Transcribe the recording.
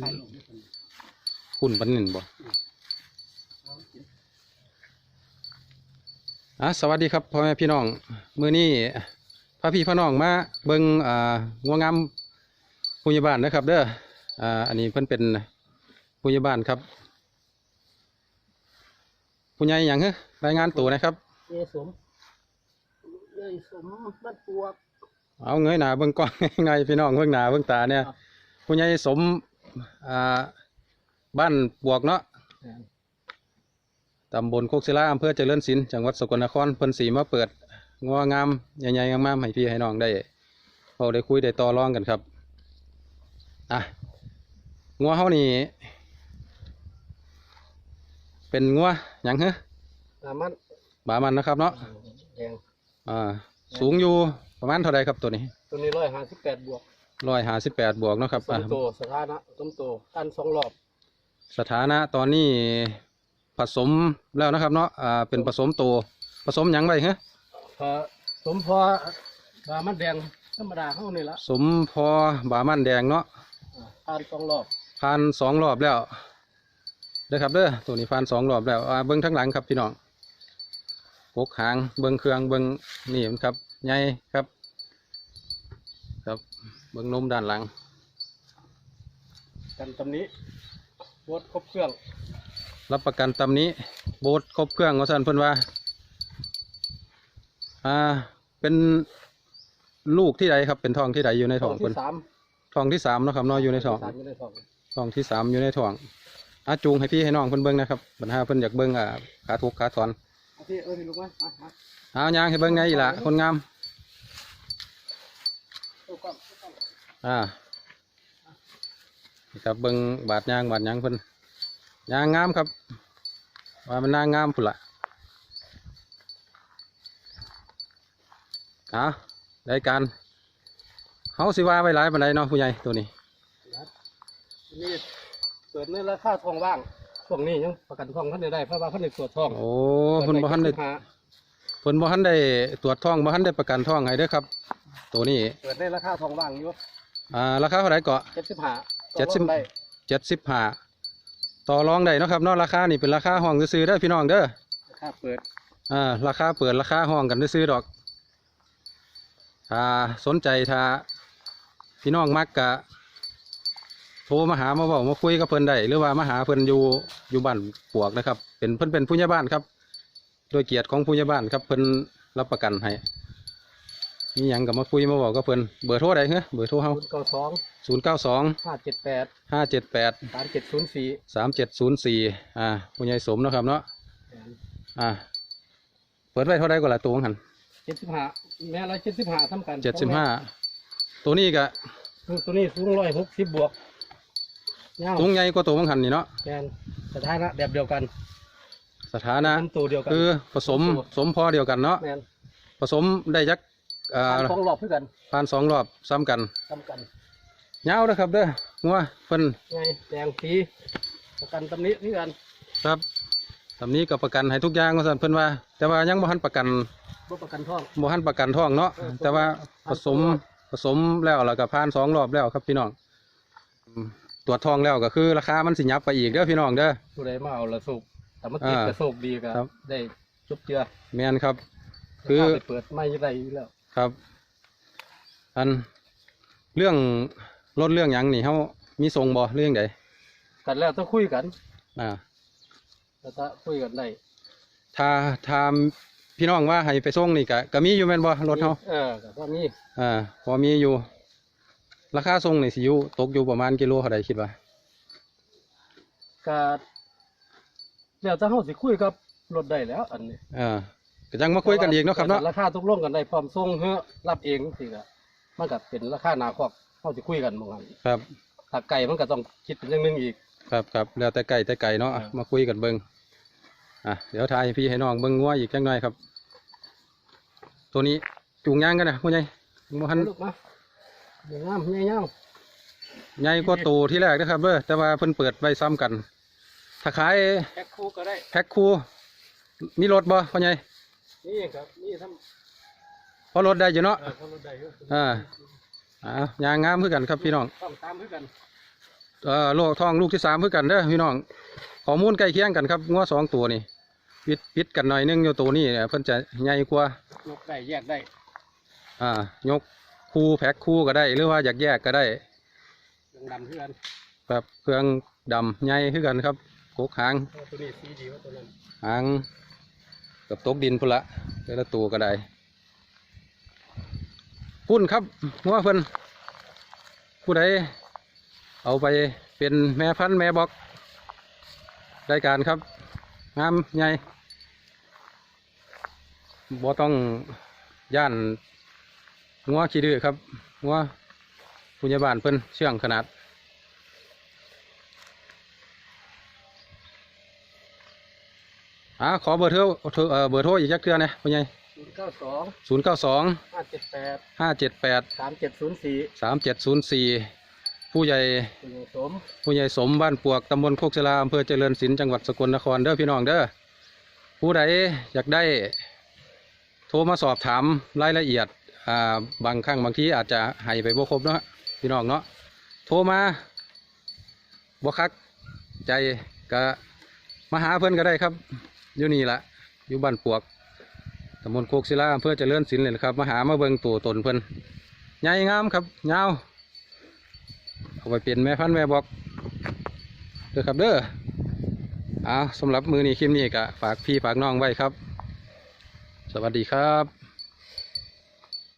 ใส่ลงด้วยกันคุณปันนินบ่อะสวัสดีครับพ่อแม่พี่น้อง มื้อนี้พาพี่พ่อน้องมาเบิ่งอ่างัวงามผู้ใหญ่บ้านนะครับ เด้ออ่าอันนี้เพิ่นเป็นผู้ใหญ่บ้านครับผู้ใหญ่หยังฮะรายงานตัวนะครับเยสมเยสมบ้านปวกเอาเงยหน้าเบิ่งกล้องไงพี่น้องเบิ่งหน้าเบิ่งตาเนี่ยครับผู้ใหญ่สม อ่าบ้านบวกเนาะตำบลโคกศิลาอำเภอเจริญศิลป์จังหวัดสกลนครเพิ่นสีมาเปิดงัวงามใหญ่ๆงามๆให้พี่ให้น้องได้เราได้คุยได้ต่อรองกันครับอะงัวเฮานี่เป็นงัวหยังฮะน้ำมันบามันนะครับเนาะแดงอ่าสูงอยู่ประมาณเท่าไรครับตัวนี้ ตัวนี้ร้อยห้าสิบแปดบวก ร้อยห้าสิบแปดบวกเนาะครับต้อะมโตสถานะต้มโตกันสองรอบสถานะตอนนี้ผสมแล้วนะครับเนาะอ่าเป็นผสมโตผสมหยังไว้ฮะพอสมพอบามันแดงธรรมดาเข้านี่ละสมพอบามันแดงเนาะอ่ากันสองรอบผ่านสองรอบแล้วเด้อครับเด้อตัวนี้ผ่านสองรอบแล้วอ่าเบิ้งทั้งหลังครับพี่น้องปกหางเบิ้งเครื่องเบิ้งนี่มันครับใหญ่ครับ ครับเบิ้งนมด้านหลังกันตำนี้บดครบเครื่อง รับประกันตำนี้โบสครบเครื่องว่าสันเพิ่นว่า อ่า เป็นลูกที่ใดครับเป็นทองที่ใดอยู่ในท้องที่เพิ่นสามทองที่สามเนาะครับเนาะอยู่ในท้องสามอยู่ในท้องทองที่สามอยู่ในท้องอาจูงให้พี่ให้น้องเพิ่นเบิ่งนะครับปัญหาเพิ่นอยากเบิ่งอ่าขาทุกขาถอนเอาพี่เออพี่ลูกไหมอะอะเอายางให้เบิ่งไงอีหล่ะคนงาม เอากล้องเอากล้อง อ่านี่ครับเบิ่งบาดยางบาดหยังเพิ่นยางงามครับ ว่ามันนางงามพุ่นละอะรายการเฮาสิว่าไว้หลายปานใดเนาะผู้ใหญ่ตัวนี้นี่เปิดในราคาทองว่างช่วงนี้ยังประกันทองท่านได้เพราะว่าท่านได้ตรวจทองโอ้เพิ่นบ่ทันได้เปิเพิ่นบ่ทันได้ตรวจท้องบ่ทันได้ประกันท้องให้เด้อครับ ตัวนี้เปิดในราคาทองว่างอยู่ อ่าราคาเท่าไหร่เกาะ เจ็ดสิบห้าเจ็ดสิบ ได้เจ็ดสิบห้าต่อรองได้เนาะครับเนาะราคานี่เป็นราคาห้องซื้อๆเด้อพี่น้องเด้อราคาเปิดอ่าราคาเปิดราคาห้องกันซื้อๆดอกถ้าสนใจถ้าพี่น้องมักกะโทรมาหามาบอกมาคุยกับเพิ่นได้หรือว่ามาหาเพิ่นอยู่อยู่บ้านปวกนะครับ เป็นเพิ่นเป็นผู้ใหญ่บ้านครับ โดยเกียรติของผู้ใหญ่บ้านครับเพิ่นรับประกันให้ มีหยังกับมาคุยมาบอกกับเพิ่นเบอร์โทรใดเฮ้เบอร์โทรเฮาศูนย์เก้าสองศูนย์เก้าสองห้าเจ็ดแปดห้าเจ็ดแปดสามเจ็ดศูนย์สี่สามเจ็ดศูนย์สี่อ่าผู้ใหญ่สมเนาะครับเนาะอ่าเปิดไว้เท่าไรก็ละตัวของหันเจ็ดสิบห้าแม่ละเจ็ดสิบห้าทำกันเจ็ดสิบห้าตัวนี้ก็ตัวนี้สูงร้อยหกสิบบวกยาวสูงใหญ่กว่าตัวของหันนี่เนาะแกนสถานะแบบเดียวกัน สถานะเป็นตัวเดียวกันคือผสมสมพอเดียวกันเนาะแมนผสมได้ยัก อ่าสองรอบเพื่อกันผ่านสองรอบซ้ำกันทำกันเงาวนะครับเด้องัวเพิ่นไงแดงสีประกันตำนี้เพื่อกันครับตำนี้ก็ประกันให้ทุกอย่างว่าซั่นเพิ่นว่า แต่ว่ายังบ่ทันประกันบ่ประกันท่องบ่ทันประกันท้องเนาะแต่ว่าผสมผสมแล้วแล้วก็ผ่านสองรอบแล้วครับพี่น้องอืมตรวจท้องแล้วก็คือ ราคามันสิยับไปอีกเด้อพี่น้องเด้อผู้ใดมาเอาละสุกแต่มันติดอ่ากระโศกดีก็ครับได้จุบเจือแม่นครับ คือราาไปเปิดไม่ได้อยู่แล้ว ครับ อันเรื่องรถเรื่องหยังนี่เขามีทรงบ่เรื่องใดกันแล้วต้องคุยกันอ่า แล้วถ้าคุยกันได้ถ้าถ้าพี่น้องว่าให้ไปส่งนี่ก็ก็มีอยู่แม่นบ่รถเขาเออก็ว่ามีอ่าพอมีอยู่ ราคาส่งนี่สิอยู่ตกอยู่ประมาณกิโลเท่าใดคิดว่าก็แล้วถ้าเฮาสิคุยกับรถได้แล้ว อันนี้อ่า ก็จังมาคุยกันอีกเนาะครับเนาะ ราคาตกลงกันได้พร้อมส่งเฮ้อรับเองสิก็มันก็เป็นราคาหนาคอกเฮาสิคุยกันบ่งั้นครับถ้าไก่มันก็ต้องคิดเป็นอย่างหนึงอีก ครับครับแล้วแต่ไก่แต่ไก่เนาะอะอ่ามมาคุยกันเบิ่งอะเดี๋ยวทายให้พี่ให้น้องเบิ่งงัวอีกจังหน่อยครับ ตัวนี้จูงยางกันนะผู้ใหญ่บ่ทันลูกมาเดี๋ยวงามใหญ่ยาวใหญ่กว่าตัวที่แรกนะครับเด้อแต่ว่าเพิ่นเปิดไว้ซ้ำกัน ถ้าขายแพ็คคู่ก็ได้แพ็คคู่มีรถบ่พ่อใหญ่ นี่ครับนี่ทำพอรถได้อยู่เนาะเออทำรถได้อยู่อ่าอ่ายางงามคือกันครับพี่น้องต้องตามคือกันเอ่อโลกทองลูกที่สามเพื่อกันเด้อพี่น้องข้อมูลใกล้เคียงกันครับงัวสองตัวนี่ปิดปิดกันหน่อยนึงอยู่ตัวนี้เนี่ยเพิ่นจะใหญ่กว่า ยกได้แยกได้อ่ายกคู่แพ็คคู่ก็ได้ หรือว่าอยากแยกก็ได้เครื่องดำเพื่อนแบบเครื่องดำใหญ่คือกันครับกกหางเพราะตัวนี้สีดีกว่าตัวนั้นหาง กับตกดินพุ่นละแต่ละตัวก็ได้พุ่นครับงัวเพิ่นผู้ใดเอาไปเป็นแม่พันธุ์แม่บอกได้การครับ งามใหญ่บ่ต้องย่านงัวขี้ดื้อครับงัวผู้ใหญ่บ้านเพิ่นเชื่องขนาด อ่าขอเบอร์โทรโทรเอ่อเบอร์โทรอีกจักเทื่อนะพ่อใหญ่ศูนย์เก้าสองศูนย์เก้าสองห้าเจ็ดแปดห้าเจ็ดแปดสามเจ็ดศูนย์สี่สามเจ็ดศูนย์สี่ผู้ใหญ่ คุณยายสม ผู้ใหญ่สมบ้านปวกตำบลโคกศิลาอำเภอเจริญศิลป์จังหวัดสกลนครเด้อพี่น้องเด้อผู้ใดอยากได้ โทรมาสอบถามรายละเอียดอ่าบางครั้งบางทีอาจจะให้ไปบ่ครบเนาะพี่น้องเนาะโทรมาบ่คักใจก็มาหาเพื่อนก็ได้ครับ อยู่นี่ละอยู่บ้านปวกตำบลโคกศิลาอำเภอเจริญศิลป์เลยนะครับ มาหามาเบิงตัวตนเพิ่นใหญ่งามครับยาวเอาไปเปลี่ยนแม่พันธุ์แม่บอกเด้อครับเด้อเอาสำหรับมือนี้คลิปนี้ก็ฝากพี่ฝากน้องไว้ครับ สวัสดีครับ